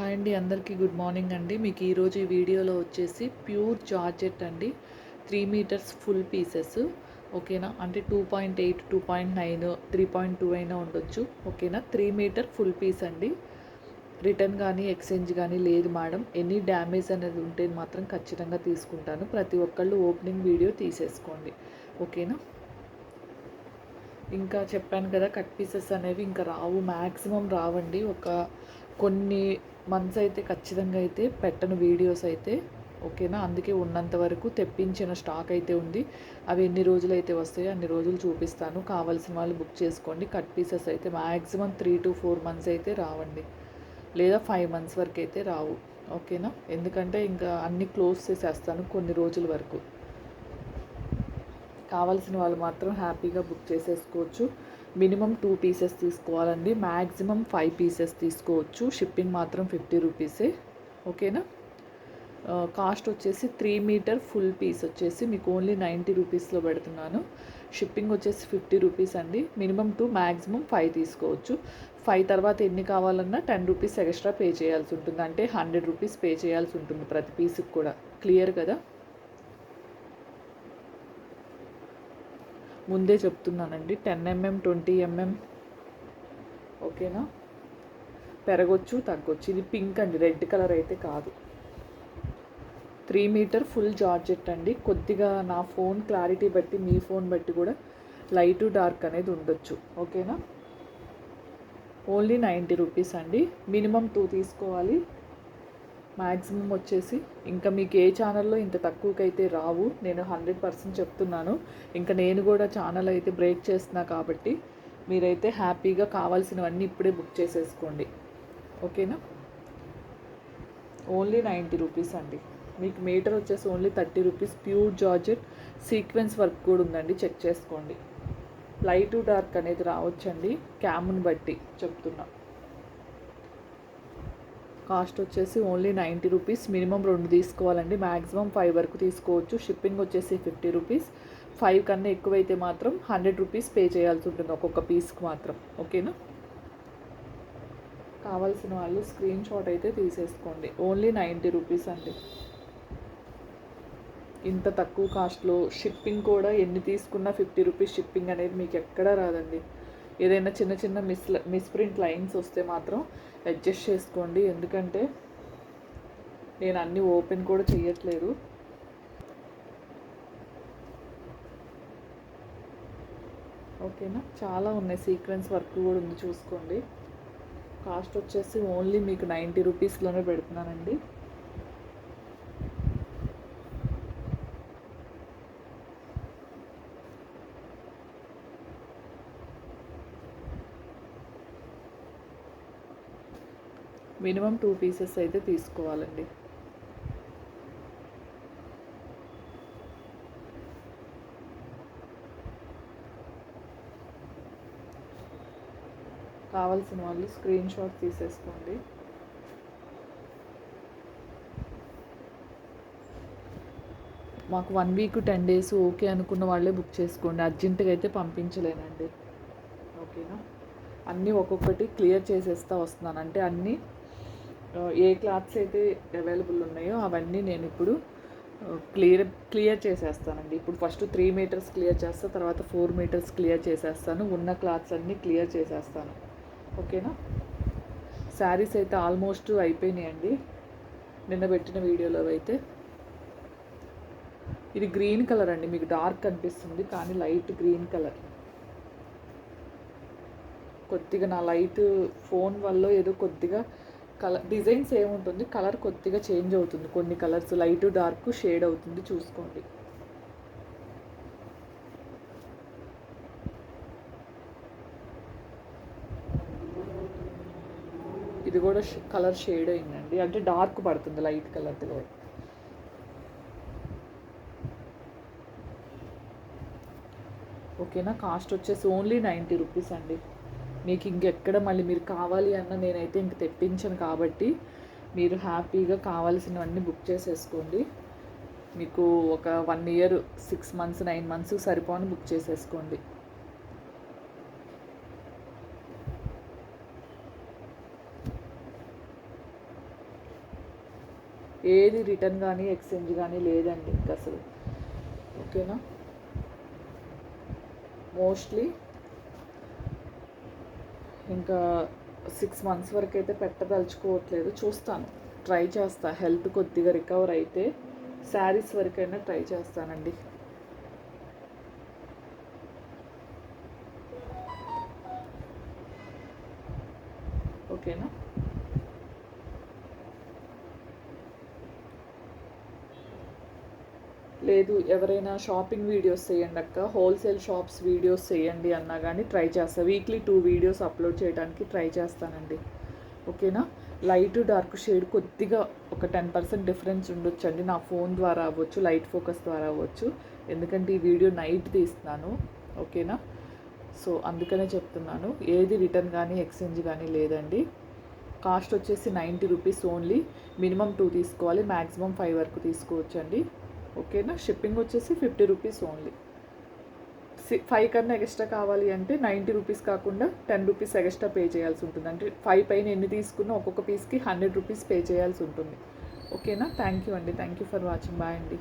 Hi అండి అందరికీ good morning అండి. మీకు ఈరోజు ఈ వీడియోలో వచ్చేసి ప్యూర్ జార్జెట్ అండి. Three meters full pieces. ఓకేనా? అంటే two point eight two point nine three point two అయినా ఉండొచ్చు. ఓకేనా? త్రీ మీటర్ ఫుల్ పీస్ అండి. రిటర్న్ కానీ ఎక్స్చేంజ్ కానీ లేదు మేడం. ఎనీ డ్యామేజ్ అనేది ఉంటే మాత్రం ఖచ్చితంగా తీసుకుంటాను. ప్రతి ఒక్కళ్ళు ఓపెనింగ్ వీడియో తీసేసుకోండి. ఓకేనా? ఇంకా చెప్పాను కదా కట్ పీసెస్ అనేవి ఇంకా రావు. మ్యాక్సిమం రావండి. ఒక కొన్ని మంత్స్ అయితే ఖచ్చితంగా అయితే పెట్టను వీడియోస్ అయితే ఓకేనా? అందుకే ఉన్నంత వరకు తెప్పించిన స్టాక్ అయితే ఉంది. అవి ఎన్ని రోజులు అయితే వస్తాయో అన్ని రోజులు చూపిస్తాను. కావాల్సిన వాళ్ళు బుక్ చేసుకోండి. కట్ పీసెస్ అయితే maximum three to four months అయితే రావండి. లేదా ఫైవ్ మంత్స్ వరకు అయితే రావు. ఓకేనా? ఎందుకంటే ఇంకా అన్ని క్లోజ్ చేసేస్తాను కొన్ని రోజుల వరకు. కావాల్సిన వాళ్ళు మాత్రం హ్యాపీగా బుక్ చేసేసుకోవచ్చు. మినిమం టూ పీసెస్ తీసుకోవాలండి. మ్యాక్సిమం ఫైవ్ పీసెస్ తీసుకోవచ్చు. షిప్పింగ్ మాత్రం ఫిఫ్టీ రూపీసే. ఓకేనా? కాస్ట్ వచ్చేసి త్రీ మీటర్ ఫుల్ పీస్ వచ్చేసి మీకు ఓన్లీ నైంటీ రూపీస్లో పెడుతున్నాను. షిప్పింగ్ వచ్చేసి ఫిఫ్టీ రూపీస్ అండి. మినిమం టూ మ్యాక్సిమం ఫైవ్ తీసుకోవచ్చు. ఫైవ్ తర్వాత ఎన్ని కావాలన్నా టెన్ రూపీస్ ఎక్స్ట్రా పే చేయాల్సి ఉంటుంది. అంటే హండ్రెడ్ రూపీస్ పే చేయాల్సి ఉంటుంది ప్రతి పీస్కి కూడా. క్లియర్ కదా? ముందే చెప్తున్నానండి. టెన్ ఎంఎం ట్వంటీ ఎంఎం ఓకేనా? పెరగొచ్చు తగ్గొచ్చు. ఇది పింక్ అండి. రెడ్ కలర్ అయితే కాదు. త్రీ మీటర్ ఫుల్ జార్జెట్ అండి. కొద్దిగా నా ఫోన్ క్లారిటీ బట్టి మీ ఫోన్ బట్టి కూడా లైట్ డార్క్ అనేది ఉండొచ్చు. ఓకేనా? ఓన్లీ నైంటీ రూపీస్ అండి. మినిమం టూ తీసుకోవాలి. మ్యాక్సిమం వచ్చేసి ఇంకా మీకు ఏ ఛానల్లో ఇంత తక్కువకైతే రావు. నేను హండ్రెడ్ పర్సెంట్ చెప్తున్నాను. ఇంకా నేను కూడా ఛానల్ అయితే బ్రేక్ చేస్తున్నా కాబట్టి మీరైతే హ్యాపీగా కావాల్సినవన్నీ ఇప్పుడే బుక్ చేసేసుకోండి. ఓకేనా? ఓన్లీ నైంటీ రూపీస్ అండి. మీకు మీటర్ వచ్చేసి only thirty rupees pure georgette sequence work కూడా ఉందండి. చెక్ చేసుకోండి. లైట్ డార్క్ అనేది రావచ్చండి. క్యామ్ని బట్టి చెప్తున్నా. కాస్ట్ వచ్చేసి ఓన్లీ నైంటీ రూపీస్. మినిమం రెండు తీసుకోవాలండి. మ్యాక్సిమం ఫైవ్ వరకు తీసుకోవచ్చు. షిప్పింగ్ వచ్చేసి ఫిఫ్టీ రూపీస్. ఫైవ్ కన్నా ఎక్కువైతే మాత్రం హండ్రెడ్ రూపీస్ పే చేయాల్సి ఉంటుంది ఒక్కొక్క పీస్కి మాత్రం. ఓకేనా? కావాల్సిన వాళ్ళు స్క్రీన్ షాట్ అయితే తీసేసుకోండి. ఓన్లీ నైంటీ రూపీస్ అండి. ఇంత తక్కువ కాస్ట్లో షిప్పింగ్ కూడా ఎన్ని తీసుకున్నా ఫిఫ్టీ రూపీస్ షిప్పింగ్ అనేది మీకు ఎక్కడా రాదండి. ఏదైనా చిన్న చిన్న మిస్ మిస్ప్రింట్ లైన్స్ వస్తే మాత్రం అడ్జస్ట్ చేసుకోండి. ఎందుకంటే నేను అన్నీ ఓపెన్ కూడా చేయట్లేదు ఓకేనా? చాలా ఉన్నాయి. సీక్వెన్స్ వర్క్ కూడా ఉంది చూసుకోండి. కాస్ట్ వచ్చేసి ఓన్లీ మీకు నైంటీ రూపీస్లోనే పెడుతున్నానండి. మినిమం టూ పీసెస్ అయితే తీసుకోవాలండి. కావాల్సిన వాళ్ళు స్క్రీన్ షాట్ తీసేసుకోండి. మాకు one week ten days okay అనుకున్న వాళ్ళే బుక్ చేసుకోండి. అర్జెంటుగా అయితే పంపించలేనండి. ఓకేనా? అన్నీ ఒక్కొక్కటి క్లియర్ చేసేస్తా వస్తున్నాను. అంటే అన్నీ ఏ క్లాత్స్ అయితే అవైలబుల్ ఉన్నాయో అవన్నీ నేను ఇప్పుడు క్లియర్ క్లియర్ చేసేస్తానండి. ఇప్పుడు ఫస్ట్ త్రీ మీటర్స్ క్లియర్ చేస్తా తర్వాత ఫోర్ మీటర్స్ క్లియర్ చేసేస్తాను. ఉన్న క్లాత్స్ అన్నీ క్లియర్ చేసేస్తాను. ఓకేనా? శారీస్ అయితే ఆల్మోస్ట్ అయిపోయినాయండి. నిన్న పెట్టిన వీడియోలో అయితే. ఇది గ్రీన్ కలర్ అండి. మీకు డార్క్ అనిపిస్తుంది కానీ లైట్ గ్రీన్ కలర్. కొద్దిగా నా లైట్ ఫోన్ వల్ల ఏదో కొద్దిగా కలర్ డిజైన్స్ ఏముంటుంది? కలర్ కొద్దిగా చేంజ్ అవుతుంది. కొన్ని కలర్స్ లైట్ డార్క్ షేడ్ అవుతుంది చూసుకోండి. ఇది కూడా కలర్ షేడ్ అయిందండి. అంటే డార్క్ పడుతుంది లైట్ కలర్ది కూడా. ఓకేనా? కాస్ట్ వచ్చేసి ఓన్లీ నైంటీ రూపీస్ అండి. మీకు ఇంకెక్కడ మళ్ళీ మీరు కావాలి అన్న నేనైతే ఇంక తెప్పించను కాబట్టి మీరు హ్యాపీగా కావాల్సినవన్నీ బుక్ చేసేసుకోండి. మీకు ఒక one year six months nine months సరిపోని బుక్ చేసేసుకోండి. ఏది రిటర్న్ కానీ ఎక్స్చేంజ్ కానీ లేదండి ఇంకా అసలు ఓకేనా? మోస్ట్లీ ఇంకా సిక్స్ మంత్స్ వరకు అయితే పెట్టదలుచుకోవట్లేదు. చూస్తాను. ట్రై చేస్తా. హెల్త్ కొద్దిగా రికవర్ అయితే శారీస్ వరకైనా ట్రై చేస్తానండి. ఓకేనా లేదు ఎవరైనా షాపింగ్ వీడియోస్ చేయండి అక్క. హోల్సేల్ షాప్స్ వీడియోస్ చేయండి అన్నా కానీ ట్రై చేస్తాను వీక్లీ టూ వీడియోస్ అప్లోడ్ చేయడానికి ట్రై చేస్తానండి. ఓకేనా? లైట్ డార్క్ షేడ్ కొద్దిగా ఒక టెన్ పర్సెంట్ డిఫరెన్స్ ఉండొచ్చండి. నా ఫోన్ ద్వారా అవ్వచ్చు లైట్ ఫోకస్ ద్వారా అవ్వచ్చు. ఎందుకంటే ఈ వీడియో నైట్ తీస్తున్నాను. ఓకేనా? సో అందుకనే చెప్తున్నాను. ఏది రిటర్న్ కానీ ఎక్స్చేంజ్ కానీ లేదండి. కాస్ట్ వచ్చేసి ninety rupees only. Minimum two తీసుకోవాలి. మ్యాక్సిమం ఫైవ్ వరకు తీసుకోవచ్చండి. ఓకేనా? షిప్పింగ్ వచ్చేసి ఫిఫ్టీ రూపీస్ ఓన్లీ. సి ఫైవ్ కన్నా ఎక్స్ట్రా కావాలి అంటే నైంటీ రూపీస్ కాకుండా టెన్ రూపీస్ ఎక్స్ట్రా పే చేయాల్సి ఉంటుంది. అంటే ఫైవ్ పైన ఎన్ని తీసుకున్నా ఒక్కొక్క పీస్కి హండ్రెడ్ రూపీస్ పే చేయాల్సి ఉంటుంది. ఓకేనా? థ్యాంక్ యూ అండి. Thank you for watching. Bye అండి.